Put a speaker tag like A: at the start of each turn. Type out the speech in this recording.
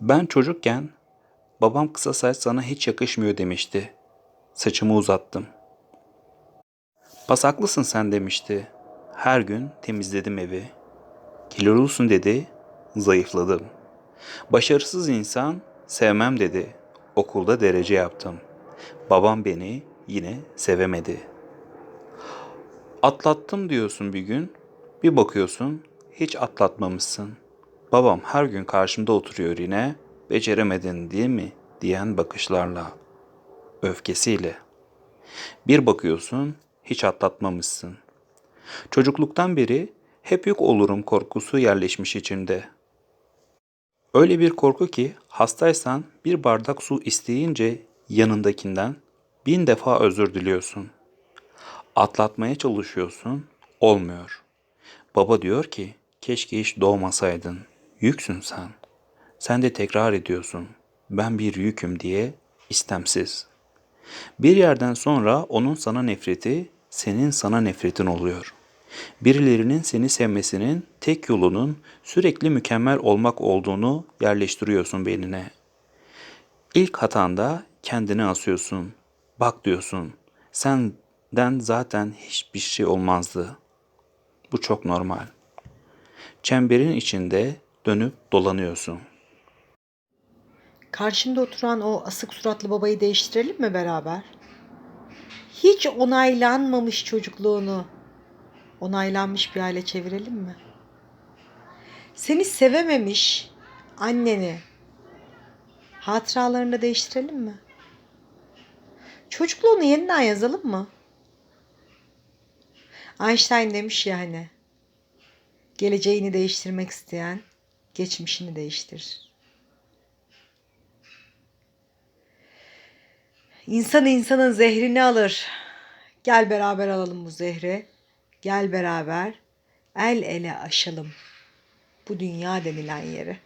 A: Ben çocukken babam kısa saç sana hiç yakışmıyor demişti. Saçımı uzattım. Pasaklısın sen demişti. Her gün temizledim evi. Kilolusun dedi, zayıfladım. Başarısız insan sevmem dedi. Okulda derece yaptım. Babam beni yine sevemedi. Atlattım diyorsun bir gün, bir bakıyorsun hiç atlatmamışsın. Babam her gün karşımda oturuyor yine, beceremedin değil mi diyen bakışlarla, öfkesiyle. Bir bakıyorsun hiç atlatmamışsın. Çocukluktan beri hep yük olurum korkusu yerleşmiş içimde. Öyle bir korku ki hastaysan bir bardak su isteyince yanındakinden bin defa özür diliyorsun. Atlatmaya çalışıyorsun, olmuyor. Baba diyor ki, keşke hiç doğmasaydın. Yüksün sen. Sen de tekrar ediyorsun. Ben bir yüküm diye istemsiz. Bir yerden sonra onun sana nefreti, senin sana nefretin oluyor. Birilerinin seni sevmesinin tek yolunun sürekli mükemmel olmak olduğunu yerleştiriyorsun beynine. İlk hatanda kendini asıyorsun. Bak diyorsun. Senden zaten hiçbir şey olmazdı. Bu çok normal. Çemberin içinde dönüp dolanıyorsun.
B: Karşımda oturan o asık suratlı babayı değiştirelim mi beraber? Hiç onaylanmamış çocukluğunu onaylanmış bir hale çevirelim mi? Seni sevememiş anneni hatıralarını değiştirelim mi? Çocukluğunu yeniden yazalım mı? Einstein demiş ya hani geleceğini değiştirmek isteyen geçmişini değiştirir. İnsan insanın zehrini alır. Gel beraber alalım bu zehri. Gel beraber el ele aşalım bu dünya denilen yeri.